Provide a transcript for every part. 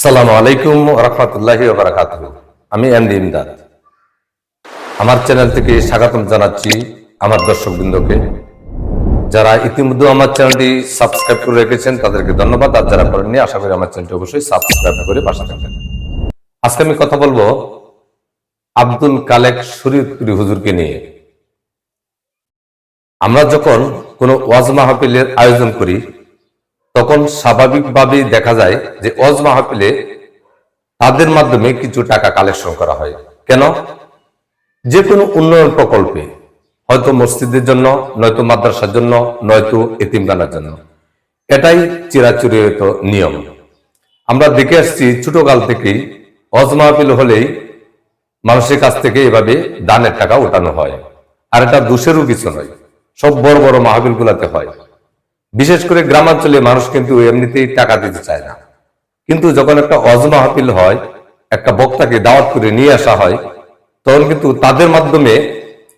আসসালামু আলাইকুম রহমতুল্লাহি বারাকাত আমি এমডি ইমদাদ। আমার চ্যানেল থেকে স্বাগতম জানাচ্ছি আমার দর্শক বৃন্দকে যারা ইতিমধ্যে আমার চ্যানেলটি সাবস্ক্রাইব করে রেখেছেন, তাদেরকে ধন্যবাদ। আর যারা করেননি, আশা করি আমার চ্যানেলটি অবশ্যই সাবস্ক্রাইব করে পাশে থাকবেন। আজকে আমি কথা বলব আব্দুল কালেক শরীয়তপুরি হুজুরকে নিয়ে। আমরা যখন কোনো ওয়াজ মাহফিলের আয়োজন করি তখন স্বাভাবিকভাবে দেখা যায় যে ওয়াজ মাহফিলে তাদের মাধ্যমে কিছু টাকা কালেকশন করা হয়। কেন? যে কোনো উন্নয়ন প্রকল্পে, হয়তো মসজিদের জন্য, নয়তো মাদ্রাসার জন্য, নয়তো এতিমখানার জন্য। এটাই চিরাচরিত নিয়ম। আমরা দেখে আসছি ছোটকাল থেকেই অজ মাহফিল হলেই মানুষের কাছ থেকে এভাবে দানের টাকা ওঠানো হয়। আর এটা দোষেরও কিছু নয়। সব বড় বড় মাহফিল গুলাতে হয়। বিশেষ করে গ্রামাঞ্চলে মানুষ কিন্তু এমনিতেই টাকা দিতে চায় না। কিন্তু যখন একটা অজমা মাহফিল হয়, একটা বক্তাকে দাওয়াত করে নিয়ে আসা হয়, তখন কিন্তু তাদের মাধ্যমে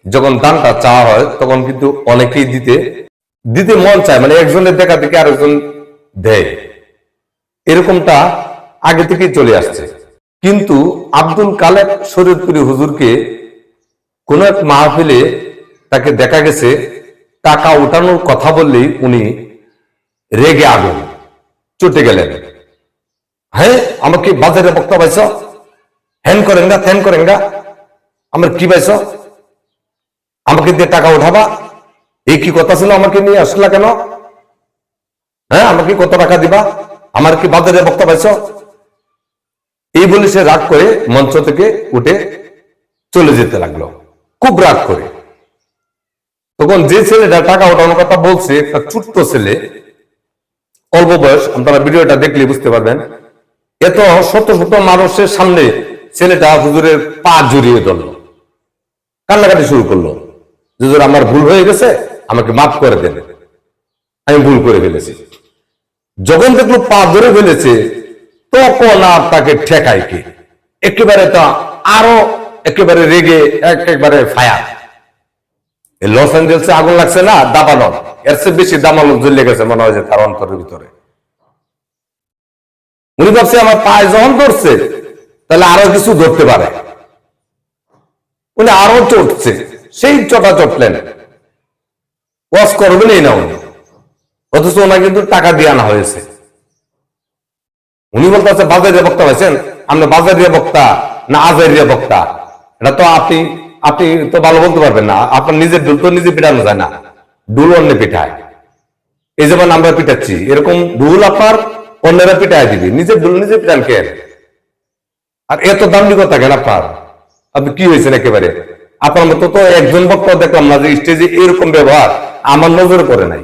যখন দানটা চাওয়া হয়, তখন কিন্তু অনেকেই দিতে দিতে মন চায়। মানে একজনের দেখা থেকে আরেকজন দেয়। এরকমটা আগে থেকেই চলে আসছে। কিন্তু আব্দুল কালেক শরীরপুরি হুজুরকে কোন এক মাহফিলে তাকে দেখা গেছে টাকা উঠানোর কথা বললেই উনি রেগে আগুন, চটে গেলেন। হ্যাঁ আমাকে বাজারে বক্তা পাইছ? হ্যান করেন গা ত্যান করেন গা আমার কি পাইছ? আমাকে দিয়ে টাকা উঠাবা? এই কি কথা ছিল আমাকে নিয়ে আসলা কেন? হ্যাঁ আমাকে কত টাকা দিবা? আমার কি বাজারে বক্তা পাইছ? এই বলে সে রাগ করে মঞ্চ থেকে উঠে চলে যেতে লাগল। খুব রাগ করে। তখন যে ছেলেটা টাকা ওঠানোর কথা বলছে একটা ছোট্ট ছেলে অল্প বয়স আপনারা ভিডিওটা দেখলে বুঝতে পারবেন, এত শত শত মানুষের সামনে ছেলেটা হুজুরের পা জড়িয়ে ধরল, কান্নাকাটি শুরু করল। হুজুর, আমার ভুল হয়ে গেছে, আমাকে মাফ করে দেন। আমি ভুল করে ফেলেছি। যখন দেখল পা ধরে ফেলেছে, তখন আর তাকে ঠেকায় কি? একেবারে তা আরও একেবারে রেগে একেবারে ফায়ার। লস অ্যাঞ্জেলসে আগুন লাগছে না? দাবানল। এর চেয়ে বেশি দামানল জ্বলে গেছে মনে হয় যে তার অন্তরের ভিতরে। উনি ভাবছে, আমার পায়ে যখন ধরছে, তাহলে আরও কিছু ধরতে পারে। উনি আরও চটছে। সেই চটা চটলেন ওয়াশ করবেনই না উনি। অথচ ওনাকে কিন্তু টাকা দিয়ে আনা হয়েছে। উনি বলতে বলতেছে, বাজারিয়া বক্তা হয়েছেন? আমরা বাজারিয়া বক্তা না আজারিয়া বক্তা। এটা তো আপনি আপনি তো ভালো বলতে পারবেন না। আপনার নিজের ডুল তো নিজে পিটানো যায় না। ডুল অন্য পিঠায় এই যেমন আমরা পিটাচ্ছি, এরকম ডুল আপনার অন্যরা পিটায় দিবি। নিজের ডুল নিজে পিটান কেন আর এত দাম্ভিকতা কেন আপনার? আপনি কি হয়েছেন একেবারে? আপনার মতো তো একজন বক্তা দেখলাম না যে স্টেজে এরকম ব্যবহার আমার নজরে পড়ে নাই।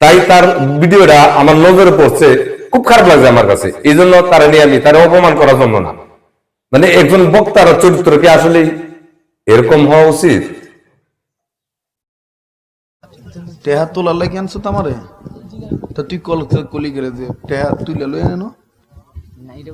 তাই তার ভিডিওটা আমার নজরে পড়ছে, খুব খারাপ লাগছে আমার কাছে। এই জন্য তারা নিয়ে আমি তারা অপমান করার জন্য না। মানে একজন বক্তার চরিত্র কি আসলে এরকম হওয়া উচিত? টেহা তোলার লাগে আনছো তো আমারে তা তুই কল কলি করে যে টেহা তুলে লই আনো। না এটা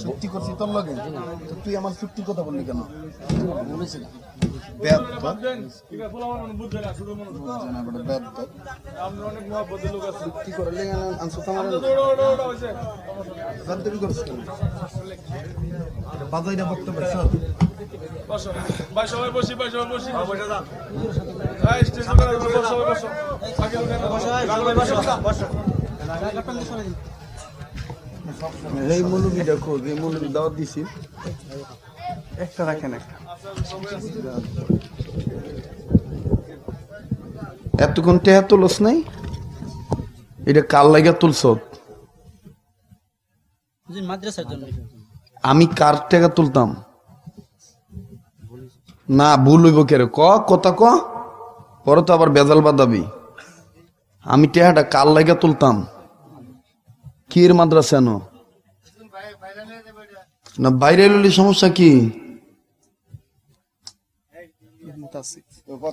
চুক্তি করছি তোর লগে? তুই আমার চুক্তি কথা বললি কেন? বলেছে না বাজাইটা বক্তব্য ভাই সবাই বসি ভাই সবাই বসি। ভাই স্টেশন বসো। বসো। বসো এই মুলুগিটা খোঁজ এই মুলুগি দাওয়াত দিছি। একটা রাখেন একটা। এতক্ষণ টেহা তুলস নাই? এটা কাল লাগা তুলছ? আমি কার টাকা তুলতাম? না ভুল হইব কেরে? ক কথা ক। পরে তো আবার বেজাল বাদাবি আমি টেহাটা কাল লাগা তুলতাম? কির মাদ্রাসা নো? না বাইরে সমস্যা কি?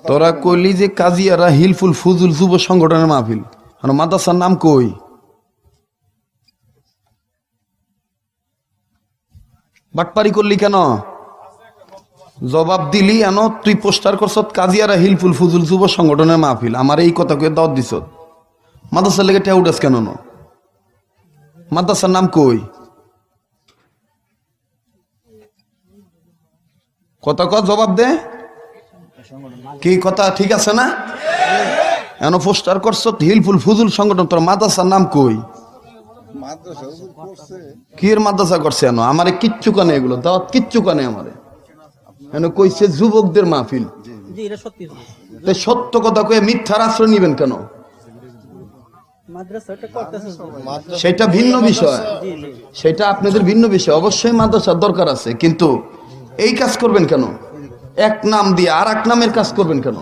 তোরা কইলি যে কাজিয়ারা হিলফুল ফুজুল যুব সংগঠনের মাহফিল। আর মাদ্রাসার নাম কই? বাটপারি করলি কেন? জবাব দিলি এন তুই পোস্টার করছ কাজিয়ারা হিলফুল ফুজুল যুব সংগঠনের মাহফিল। আমার এই কথা কয়ে দাওয়াত দিছ। মাদ্রাসার লেগে টেউ উঠাস কেন ন? মাদ্রাসার নাম কই? কথা কত জবাব দে। কি কথা ঠিক আছে না? এন পোস্টার করছ? হিলফুল ফুজুল সংগঠন তোর মাদ্রাসার নাম কই? কি এর মাদ্রাসা করছে এন আমারে কিচ্ছু কানে এগুলো দাওয়াত কিচ্ছু কানে আমারে। এন কইছে যুবকদের মাহফিল। সত্যি কথা কয়ে মিথ্যার আশ্রয় নিবেন কেন? সেটা ভিন্ন বিষয়। সেটা আপনাদের ভিন্ন বিষয়। অবশ্যই মাদ্রাসার দরকার আছে কিন্তু এই কাজ করবেন কেন? এক নাম দিয়ে আর এক নামের কাজ করবেন কেন?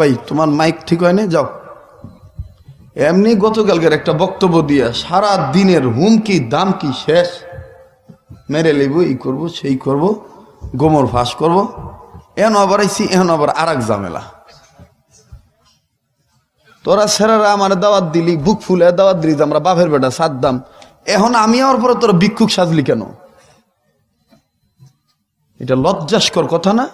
ভাই তোমার মাইক ঠিক হয় না যাও। এমনি গতকালকের একটা বক্তব্য দিয়ে সারা দিনের হুমকি দাম কি শেষ। মেরে লইব এই করব সেই করব গোমর ফাঁস করব। এখন আবার আইসি এখন আবার আর এক ঝামেলা। তোরা সেরারা আমার দাওয়াত দিলি, বুক ফুলে দাওয়াত দিলি আমরা বাপের বেটা সাদ্দাম এখন আমি আমার পরে তোরা ভিক্ষুক সাজলি কেন? এটা লজ্জাস্কর কথা না?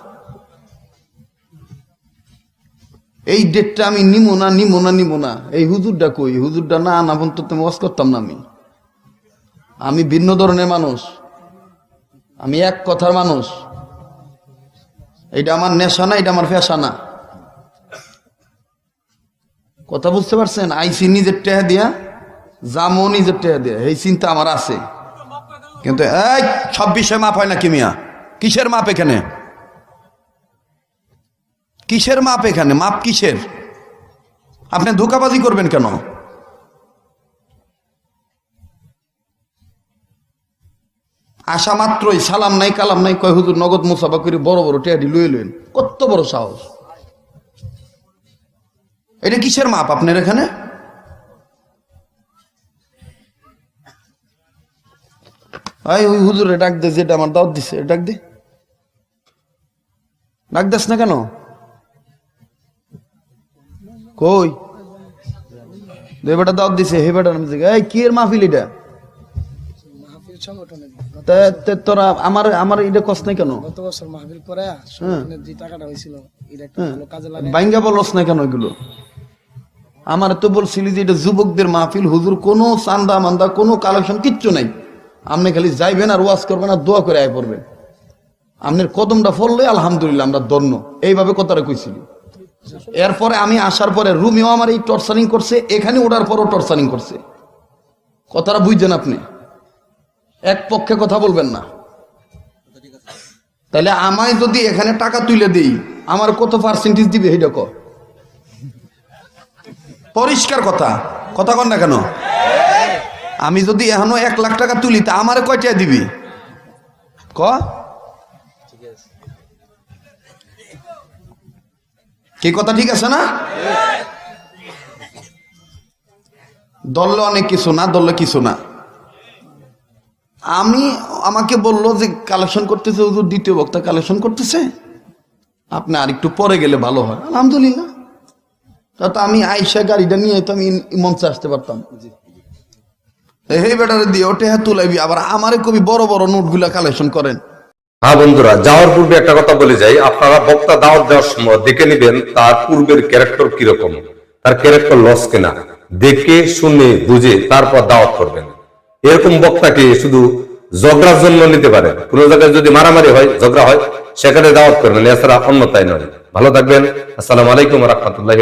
এই ডেটটা আমি নিমো না নিমো না নিমো না। এই হুজুরটা কই? হুজুরটা না না তো তুমি ওয়াজ করতাম না আমি। আমি ভিন্ন ধরনের মানুষ। আমি এক কথার মানুষ। এটা আমার নেশা না, এটা আমার ফেশা না। কথা বুঝতে পারছেন? আইসি নিজের টেহা দিয়া জামো নিজের টেহা দিয়া, এই চিন্তা আমার আছে। কিন্তু এই, সব বিষয়ে মাপ হয় না কিমিয়া কিসের মাপ এখানে? কিসের মাপ এখানে? মাপ কিসের? আপনি ধোকাবাজি করবেন কেন? আসা মাত্রই, সালাম নাই, কালাম নাই, কয়, হুজুর, নগদ মুসাফা করে, বড় বড় টেয়াডি লুয়ে লইন। কত বড় সাহস। এটা কিসের মাপ আপনার এখানে? আই ওই হুজুরে ডাক দে, যেটা আমার দাওয়াত দিছে ডাক দে। ডাক দেস না কেন? কই? দে বেটা দাওয়াত দিছে, হে বেটা নাম এই, কি এর মাহফিল এটা? তোরা আমার আমার এটা কষ্ট নাই কেন? গত বছর মাহফিল করে যে টাকাটা হয়েছিল এটা একটা ভালো কাজে লাগে বাইঙ্গা বলস না কেন এগুলো? আমার তো বলছিলি যে এটা যুবকদের মাহফিল হুজুর কোনো চান্দা মান্দা কোনো কালেকশন কিচ্ছু নাই। আপনি খালি যাইবেন আর ওয়াজ করবেন আর দোয়া করে আয় পড়বেন। আপনার কদমটা ফললে আলহামদুলিল্লাহ আমরা দন্য এইভাবে কথাটা কইছিলি। এরপরে আমি আসার পরে রুমিও আমার এই টর্চারিং করছে এখানে ওঠার পরও টর্চারিং করছে। কথাটা বুঝছেন আপনি? এক পক্ষে কথা বলবেন না। তাহলে আমায় যদি এখানে টাকা তুলে দিই, আমার কত পার্সেন্টেজ দিবে এই দেখো। পরিষ্কার কথা। কথা কন না কেন? আমি যদি এখনও এক লাখ টাকা তুলি, তা আমার কয়টা দিবি? ক? কি কথা ঠিক আছে না? দললে অনেক কিছু না, দললে কিছু না। আমি আমাকে বলল যে কালেকশন করতেছে, হুজুর দ্বিতীয় বক্তা কালেকশন করতেছে। আপনি আর একটু পরে গেলে ভালো হয়। আলহামদুলিল্লাহ। তা আমি আইসা গাড়িটা নিয়ে তো আমি মঞ্চে আসতে পারতাম। হে বেটারে দিয়ে ওটে হ্যাঁ তুলাইবি। আবার আমারে কবি বড় বড় নোটগুলা কালেকশন করেন। হ্যাঁ বন্ধুরা, যাওয়ার পূর্বে একটা কথা বলে যাই। আপনারা বক্তা দাওয়াত দেওয়ার সময় দেখে নেবেন তার পূর্বের ক্যারেক্টার কীরকম, তার ক্যারেক্টার লস কিনা। দেখে, শুনে, বুঝে, তারপর দাওয়াত করবেন। এরকম বক্তাকে শুধু ঝগড়ার জন্য নিতে পারে? কোনো জায়গায় যদি মারামারি হয়, ঝগড়া হয়, সেখানে দাওয়াত করবেন, এছাড়া অন্যতায় নয়। ভালো থাকবেন। আসসালামু আলাইকুম রহমতুল্লাহ